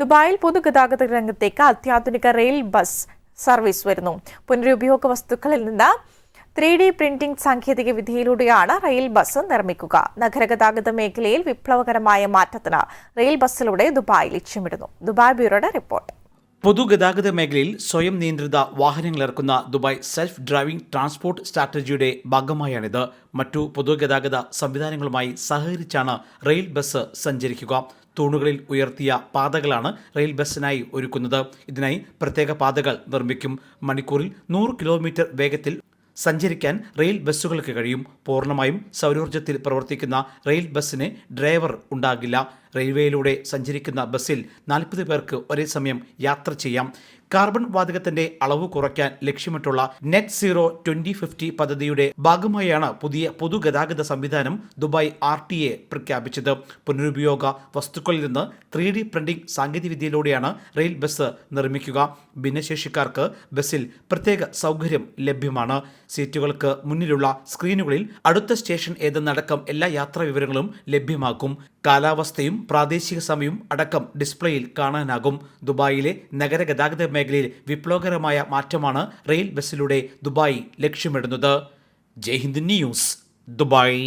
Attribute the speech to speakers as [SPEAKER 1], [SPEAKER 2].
[SPEAKER 1] ദുബായിൽ പൊതുഗതാഗത രംഗത്തേക്ക് അത്യാധുനിക റെയിൽ ബസ് സർവീസ് വരുന്നു. പുനരുപയോഗ വസ്തുക്കളിൽ നിന്ന് ത്രീ ഡി പ്രിന്റിംഗ് സാങ്കേതിക വിദ്യയിലൂടെയാണ് റെയിൽ ബസ് നിർമ്മിക്കുക. നഗരഗതാഗത മേഖലയിൽ വിപ്ലവകരമായ മാറ്റത്തിന് റെയിൽ ബസ്സിലൂടെ ദുബായ് ലക്ഷ്യമിടുന്നു. ദുബായ് ബ്യൂറോയുടെ റിപ്പോർട്ട്.
[SPEAKER 2] പൊതുഗതാഗത മേഖലയിൽ സ്വയം നിയന്ത്രിത വാഹനങ്ങൾ ഇറക്കുന്ന ദുബായ് സെൽഫ് ഡ്രൈവിംഗ് ട്രാൻസ്പോർട്ട് സ്ട്രാറ്റജിയുടെ ഭാഗമായാണിത്. മറ്റു പൊതുഗതാഗത സംവിധാനങ്ങളുമായി സഹകരിച്ചാണ് റെയിൽ ബസ് സഞ്ചരിക്കുക. തൂണുകളിൽ ഉയർത്തിയ പാതകളാണ് റെയിൽ ബസ്സിനായി ഒരുക്കുന്നത്. ഇതിനായി പ്രത്യേക പാതകൾ നിർമ്മിക്കും. മണിക്കൂറിൽ നൂറ് കിലോമീറ്റർ വേഗത്തിൽ സഞ്ചരിക്കാൻ റെയിൽ ബസ്സുകൾക്ക് കഴിയും. പൂർണമായും സൗരോർജത്തിൽ പ്രവർത്തിക്കുന്ന റെയിൽ ബസ്സിന് ഡ്രൈവർ ഉണ്ടാകില്ല. റെയിൽവേയിലൂടെ സഞ്ചരിക്കുന്ന ബസ്സിൽ നാൽപ്പത് പേർക്ക് ഒരേ സമയം യാത്ര ചെയ്യാം. കാർബൺ വാതകത്തിന്റെ അളവ് കുറയ്ക്കാൻ ലക്ഷ്യമിട്ടുള്ള നെറ്റ് സീറോ ട്വന്റി ഫിഫ്റ്റി പദ്ധതിയുടെ ഭാഗമായാണ് പുതിയ പൊതുഗതാഗത സംവിധാനം ദുബായ് ആർ ടി എ പ്രഖ്യാപിച്ചത്. പുനരുപയോഗ വസ്തുക്കളിൽ നിന്ന് ത്രീ ഡി പ്രിന്റിംഗ് സാങ്കേതികവിദ്യയിലൂടെയാണ് റെയിൽ ബസ് നിർമ്മിക്കുക. ഭിന്നശേഷിക്കാർക്ക് ബസ്സിൽ പ്രത്യേക സൗകര്യം ലഭ്യമാണ്. സീറ്റുകൾക്ക് മുന്നിലുള്ള സ്ക്രീനുകളിൽ അടുത്ത സ്റ്റേഷൻ ഏതെന്നടക്കം എല്ലാ യാത്രാ വിവരങ്ങളും ലഭ്യമാക്കും. കാലാവസ്ഥയും പ്രാദേശിക സമയവും അടക്കം ഡിസ്പ്ലേയിൽ കാണാനാകും. ദുബായിലെ നഗരഗതാഗത മേഖലയിൽ വിപ്ലവകരമായ മാറ്റമാണ് റെയിൽ ബസ്സിലൂടെ ദുബായ് ലക്ഷ്യമിടുന്നത്. Jaihind news Dubai.